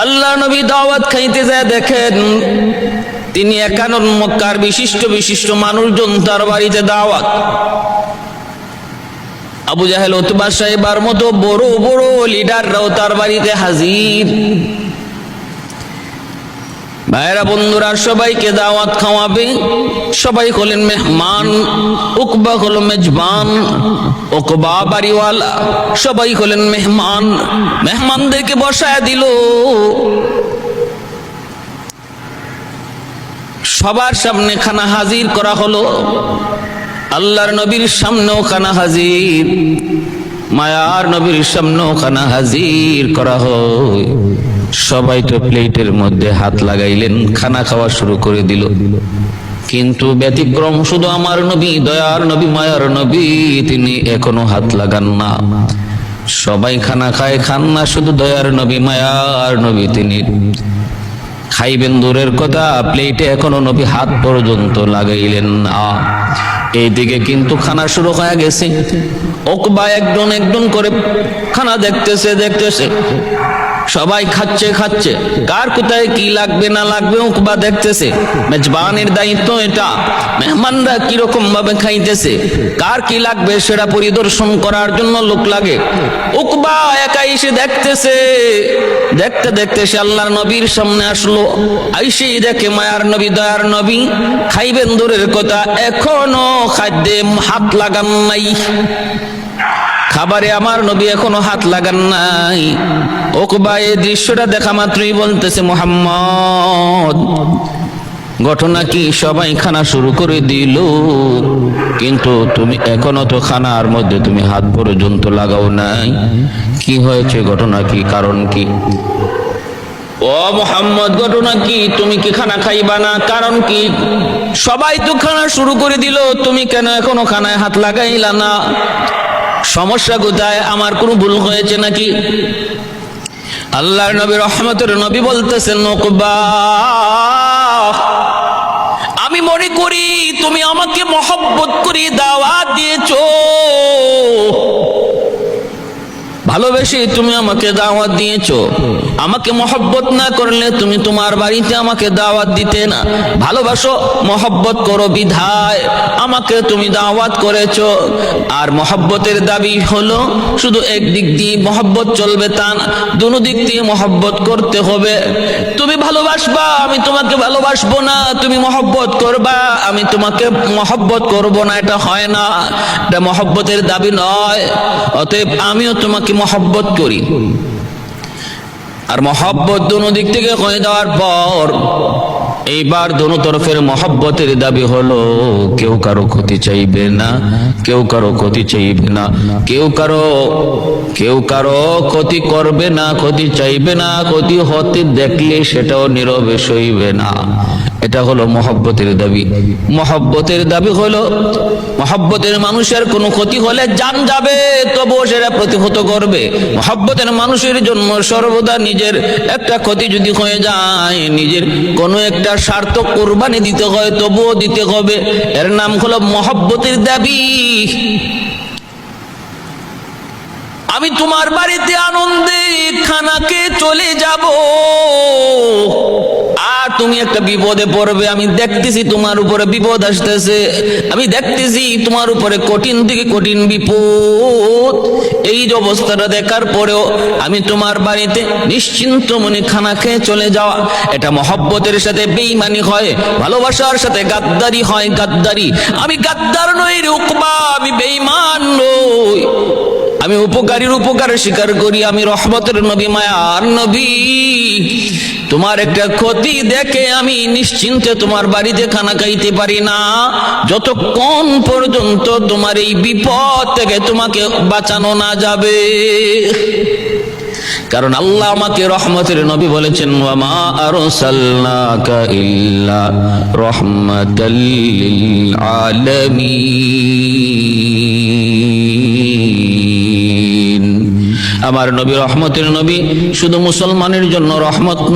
আল্লাহ নবী দাওয়াত খাইতে যায় দেখেন, তিনি একানন মক্কার বিশিষ্ট বিশিষ্ট মানুষজন তার বাড়িতে দাওয়াত। আবু জাহেল ওতবা সাহেবার মতো বড় বড় লিডাররাও তার বাড়িতে হাজির। ভাইরা, বন্ধুরা, সবাইকে দাওয়াত খাওয়াবে। সবাই হলেন মেহমান, উকবা হলো মেজবান, উকবা বাড়িওয়ালা, সবাই হলেন মেহমান। মেহমানদেরকে বসায় দিল। সবার সামনে খানা হাজির করা হলো। আল্লাহর নবীর সামনেও খানা হাজির। মায়ার নবীর সামনেও খানা হাজির করা হয়। সবাই তো প্লেটের মধ্যে হাত লাগাইলেন, খানা খাওয়া শুরু করে দিল। কিন্তু ব্যতিক্রম শুধু আমার নবী, দয়ার নবী, মায়ার নবী, তিনি এখনও হাত লাগান না। সবাই খানা খায়, খান না শুধু দয়ার নবী, মায়ার নবী তিনি। খাইবেন দূরের কথা, প্লেটে এখনও নবী হাত পর্যন্ত লাগাইলেন না। এইদিকে কিন্তু খানা শুরু হয়ে গেছে। ওকবা একজন একজন করে খানা দেখতেছে দেখতেছে। সবাই খাচ্ছে খাচ্ছে। কার কোথায় কি লাগবে, না লাগবে উকবা দেখতেছে। মেজবানের দায়িত্ব এটা। মেহমানরা কীরকম ভাবে খাইতেছে? কার কি লাগবে সেটা পরিদর্শন করার জন্য লোক লাগে। উকবা একা এসে দেখতেছে। দেখতে দেখতে সে আল্লাহর নবীর সামনে আসলো। আইসেই দেখে মায়ার নবী, দয়ার নবী। খাইবেন দূরের কথা, এখনও খাদ্যে হাত লাগান নাই। খাবারে আমার নবী এখনও হাত লাগান নাই। ওকবা এই দৃশ্যটা দেখা মাত্রই বলতেছে মোহাম্মদ। ঘটনা কি সবাই খানা শুরু করে দিল? কিন্তু তুমি এখনও তো খানার মধ্যে তুমি হাত পর্যন্ত লাগাও নাই। কি হয়েছে ঘটনা কি? কারণ কি? ও মোহাম্মদ, ঘটনা কি? তুমি কি খানা খাইবা না? কারণ কি? সবাই তো খানা শুরু করে দিল। তুমি কেন এখনও খানায় হাত লাগাইলা না? সমস্যা কোথায়? আমার কোনো ভুল হয়েছে নাকি? আল্লাহর নবী, রহমতের নবী বলতেছেন, নকবা। আমি মনে করি তুমি আমাকে মহব্বত করি দাওয়াত ভালোবেসে তুমি আমাকে দাওয়াত দিয়েছ। আমাকে মহব্বত না করলে তুমি তোমার বাড়িতে আমাকে দাওয়াত দিতে না। ভালোবাসো, মহব্বত করো বিধায়, আমাকে তুমি দাওয়াত করেছ। আর মহব্বতের দাবি হলো, শুধু একদিক দিয়ে মহব্বত চলবে তা না দুনো দিক দিয়ে মহব্বত করতে হবে। তুমি ভালোবাসবা, আমি তোমাকে ভালোবাসবো না। তুমি মহব্বত করবা, আমি তোমাকে মহব্বত করব না, এটা হয় না। এটা মহব্বতের দাবি নয়। অতএব আমিও তোমাকে মহব্বত করি। আর মহব্বত দোনো দিক থেকে হয়ে দেওয়ার পর, এইবার দোনো তরফের মহব্বতের দাবি হলো, কেউ কারও ক্ষতি চাইবে না, কেউ কারও ক্ষতি চাইবে না, কেউ কারও কেউ কারও ক্ষতি করবে না, ক্ষতি চাইবে না, ক্ষতি হতে দেখলে সেটাও নীরবে সইবে না। এটা হলো মহব্বতের দাবি। মহব্বতের দাবি হলো, মহব্বতের মানুষের কোনো ক্ষতি হলে জান যাবে, তবুও সেটা প্রতিহত করবে। মহব্বতের মানুষের জন্য সর্বদা নিজের একটা ক্ষতি যদি হয়ে যায়, নিজের কোনো একটা স্বার্থ কোরবানি দিতে হয়, তবুও দিতে হবে। এর নাম হলো মহব্বতের দাবি। আমি তোমার বাড়িতে আনন্দে খানাকে চলে যাব। তুমি একটা বিপদে পড়বে, আমি দেখতেছি তোমার উপরে বিপদ আসতেছে। আমি দেখতেছি তোমার উপরে কঠিন থেকে কঠিন বিপদ। এই অবস্থাটা দেখার পরেও আমি তোমার বাড়িতে নিশ্চিন্ত মনে খানা খেয়ে চলে যাওয়া, এটা মহব্বতের সাথে বেইমানি হয়, ভালোবাসার সাথে গাদ্দারি হয়, গাদ্দারি। আমি গাদ্দার নই রে আমি বেইমান নই। আমি উপকারীর উপকার স্বীকার করি, আমি রহমতের নবী, মায়ার নবী। তোমার একটা ক্ষতি দেখে আমি নিশ্চিন্তে তোমার বাড়িতে খানা খাইতে পারি না। যতক্ষণ পর্যন্ত তোমার এই বিপদ থেকে তোমাকে বাঁচানো না যাবে। কারণ আল্লাহ আমাকে রহমতের নবী বলেছেন আমার নবী রহমতের নবী শুধু মুসলমানের জন্য রহমত